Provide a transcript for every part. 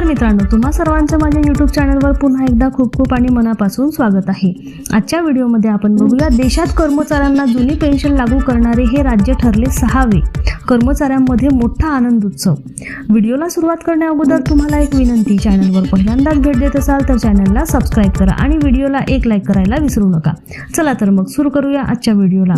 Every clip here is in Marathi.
मित्रांनो तुम्हा सर्वांचं माझ्या यूट्यूब चॅनलवर पुन्हा एकदा खूप खूप आणि मनापासून स्वागत आहे. आजच्या व्हिडिओमध्ये आपण बघूया देशात कर्मचाऱ्यांना जुनी पेन्शन लागू करणारे हे राज्य ठरले सहावे कर्मचाऱ्यांमध्ये मोठा आनंद उत्सव. व्हिडिओला सुरुवात करण्या अगोदर तुम्हाला एक विनंती चॅनलवर पहिल्यांदाच भेट देत असाल तर चॅनलला सबस्क्राईब करा आणि व्हिडिओला एक लाईक करायला विसरू नका. चला तर मग सुरू करूया आजच्या व्हिडिओला.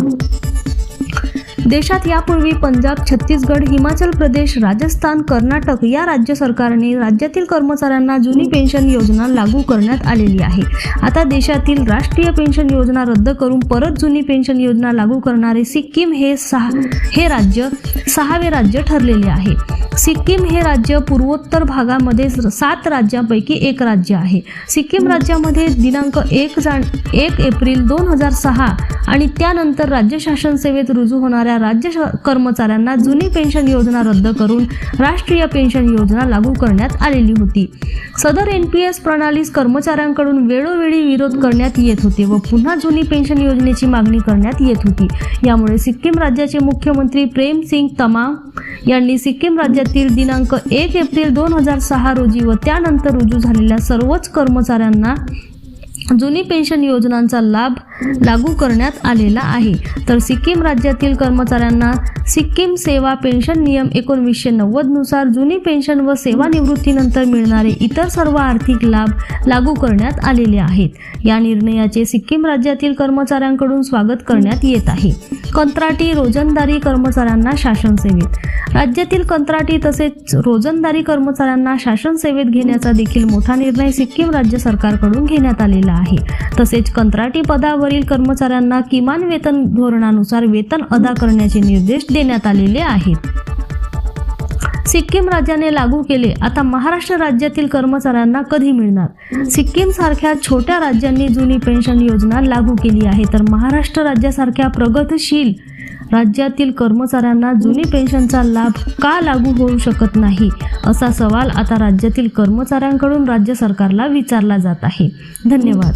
देशात यापूर्वी पंजाब छत्तीसगड हिमाचल प्रदेश राजस्थान कर्नाटक या राज्य सरकारने राज्यातील कर्मचाऱ्यांना जुनी पेन्शन योजना लागू करण्यात आलेली आहे. आता देशातील राष्ट्रीय पेन्शन योजना रद्द करून परत जुनी पेन्शन योजना लागू करणारे सिक्कीम हे सहा हे राज्य सहावे राज्य ठरलेले आहे. सिक्कीम हे राज्य पूर्वोत्तर भागामध्ये सात राज्यांपैकी एक राज्य आहे. सिक्कीम राज्यामध्ये दिनांक एक जाण एक एप्रिल दोन हजार सहा आणि त्यानंतर राज्य शासन सेवेत रुजू होणाऱ्या राज्य कर्मचाऱ्यांना जुनी पेन्शन योजना रद्द करून राष्ट्रीय पेन्शन योजना लागू करण्यात आलेली होती. सदर एन पी एस प्रणालीस कर्मचाऱ्यांकडून वेळोवेळी विरोध करण्यात येत होते व पुन्हा जुनी पेन्शन योजनेची मागणी करण्यात येत होती. यामुळे सिक्कीम राज्याचे मुख्यमंत्री प्रेम सिंग तमाम यांनी सिक्कीम राज्यात राज्यातील दिनांक एक एप्रिल दोन हजार सहा रोजी व त्यानंतर रुजू झालेल्या सर्वच कर्मचाऱ्यांना जुनी पेन्शन योजनांचा लाभ लागू करण्यात आलेला आहे. तर सिक्कीम राज्यातील कर्मचाऱ्यांना सिक्कीम सेवा पेन्शन नियम एकोणवीसशे नव्वदनुसार जुनी पेन्शन व सेवानिवृत्तीनंतर मिळणारे इतर सर्व आर्थिक लाभ लागू करण्यात आलेले आहेत. या निर्णयाचे सिक्कीम राज्यातील कर्मचाऱ्यांकडून स्वागत करण्यात येत आहे. कंत्राटी रोजंदारी कर्मचाऱ्यांना शासन सेवेत राज्यातील कंत्राटी तसेच रोजंदारी कर्मचाऱ्यांना शासन सेवेत घेण्याचा देखील मोठा निर्णय सिक्कीम राज्य सरकारकडून घेण्यात आलेला आहे. तसेच कंत्राटी पदावरील कर्मचाऱ्यांना किमान वेतन धोरणानुसार वेतन अदा करण्याचे निर्देश देण्यात आलेले आहेत. सिक्कीम राज्याने लागू केले. आता महाराष्ट्र राज्यातील कर्मचाऱ्यांना कधी मिळणार? सिक्कीम सारख्या छोट्या राज्यांनी जुनी पेन्शन योजना लागू केली आहे तर महाराष्ट्र राज्यासारख्या प्रगतशील राज्यातील कर्मचाऱ्यांना जुनी पेन्शनचा लाभ का लागू होऊ शकत नाही? असा सवाल आता राज्यातील कर्मचाऱ्यांकडून राज्य सरकारला विचारला जात आहे. धन्यवाद.